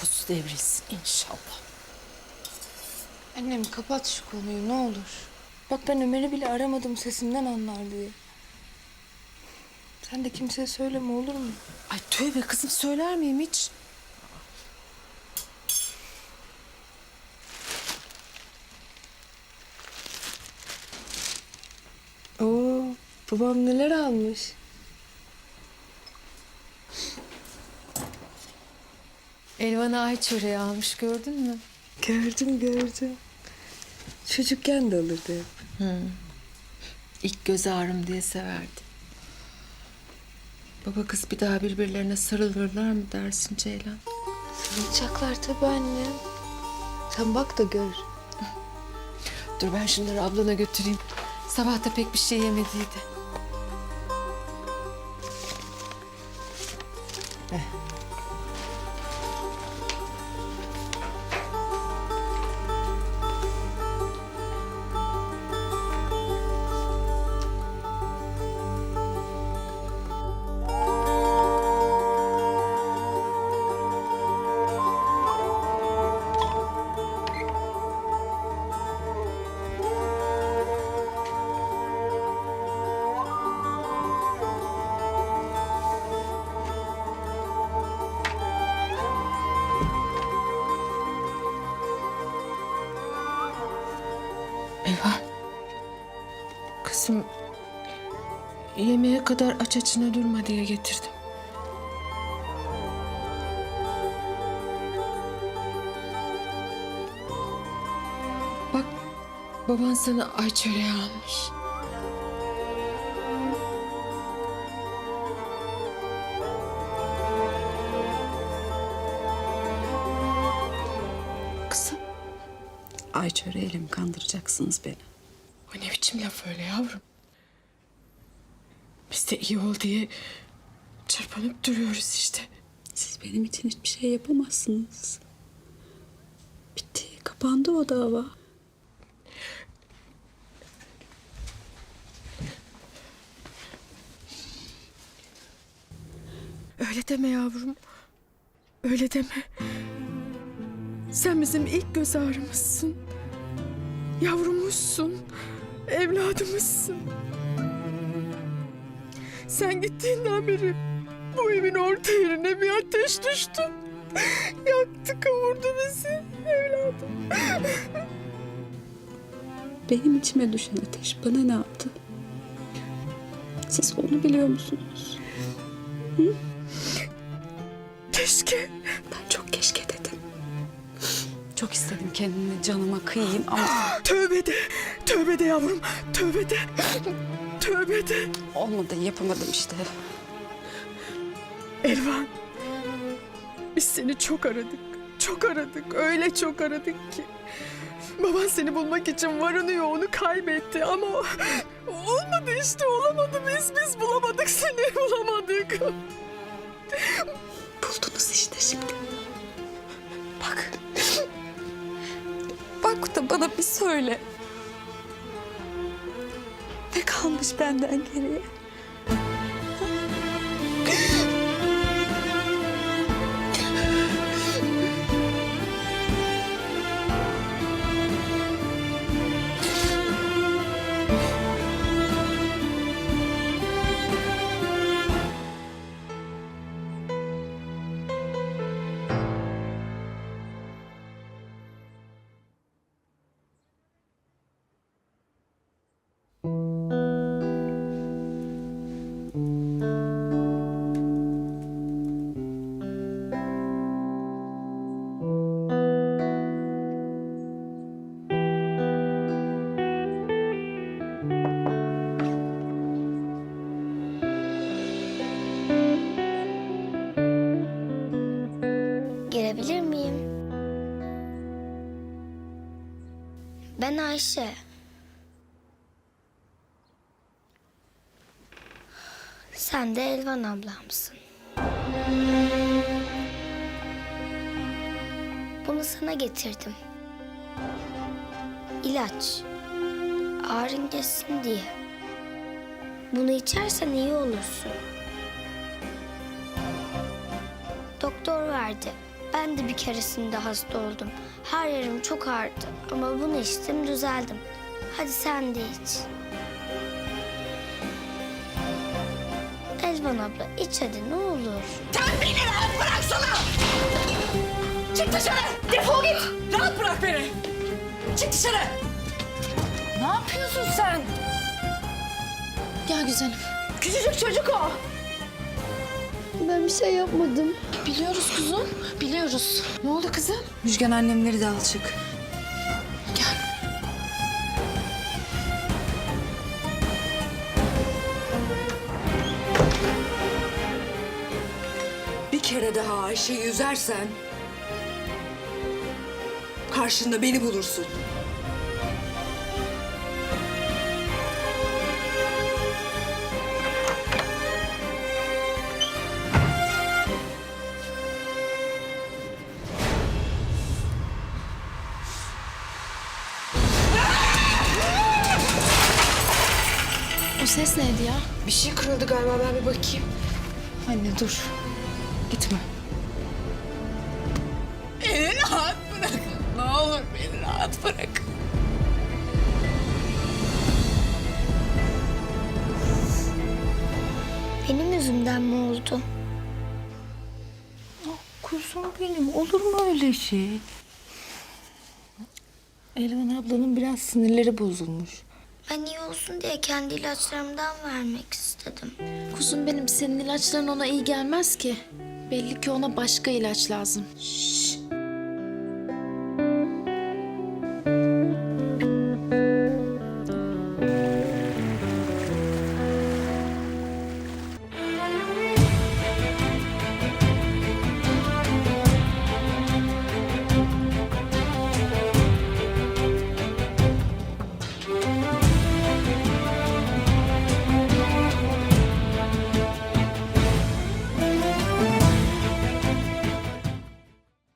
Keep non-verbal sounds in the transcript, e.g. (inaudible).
postu devrilsin inşallah. Annem kapat şu konuyu ne olur. Bak ben Ömer'i bile aramadım sesinden anlar diye. Sen de kimseye söyleme olur mu? Ay tövbe kızım söyler miyim hiç? Oo, babam neler almış. Elvan'a ay çöreği almış gördün mü? Gördüm gördüm. Çocukken de alırdı hep. İlk göz ağrım diye severdi. Baba kız bir daha birbirlerine sarılırlar mı dersin Ceylan? Sarılacaklar tabii annem. Sen bak da gör. Dur ben şunları ablana götüreyim. Sabah da pek bir şey yemediydi. Eyvah. Kızım yemeğe kadar aç açına durma diye getirdim. Bak baban sana ay çöreği almış. Ay çöreğiyle mi kandıracaksınız beni? o ne biçim laf öyle yavrum? Biz de iyi ol diye çırpınıp duruyoruz işte. Siz benim için hiçbir şey yapamazsınız. Bitti, kapandı o dava. Öyle deme yavrum. Öyle deme. Sen bizim ilk göz ağrımızsın. Yavrumuzsun. Evladımızsın. Sen gittiğinden beri bu evin orta yerine bir ateş düştü. Yaktı kavurdu bizi evladım. Benim içime düşen ateş bana ne yaptı? Siz onu biliyor musunuz? Keşke. Ben çok keşke dedim. Çok istedim kendimi canıma kıyayım ama (gasps) Tövbe de. Tövbe de yavrum. Tövbe de. Tövbe de. olmadı yapamadım işte. Elvan. Biz seni çok aradık. Çok aradık. Öyle çok aradık ki. Baban seni bulmak için varını yoğunu kaybetti ama olmadı işte olamadı biz biz bulamadık seni (laughs) bulamadık. Buldunuz işte şimdi. Bak. Bana bir söyle. Ne kalmış benden geriye? Girebilir miyim? Ben Ayşe. Sen de Elvan ablamsın. Bunu sana getirdim. İlaç. Ağrın geçsin diye. Bunu içersen iyi olursun. Doktor verdi. Ben de bir keresinde hasta oldum. Her yerim çok ağrıdı ama bunu içtim düzeldim. Hadi sen de iç. Elvan abla iç hadi ne olur. Sen beni rahat bıraksana! Çık dışarı! Defol git! Rahat bırak beni! Çık dışarı! Ne yapıyorsun sen? Gel güzelim. Küçücük çocuk o. Ben bir şey yapmadım. Biliyoruz kuzum. Biliyoruz. Ne oldu kızım? Müjgan annemleri de al çık. Gel. Bir kere daha Ayşe'yi üzersen... ...karşında beni bulursun. O ses neydi ya? Bir şey kırıldı galiba ben bir bakayım. Anne dur. Gitme. Beni rahat bırak. Ne olur beni rahat bırak. Benim yüzümden mi oldu? Kuzum benim olur mu öyle şey? Elvan ablanın biraz sinirleri bozulmuş. Ben iyi olsun diye kendi ilaçlarımdan vermek istedim. Kuzum benim senin ilaçların ona iyi gelmez ki. Belli ki ona başka ilaç lazım. Şşş,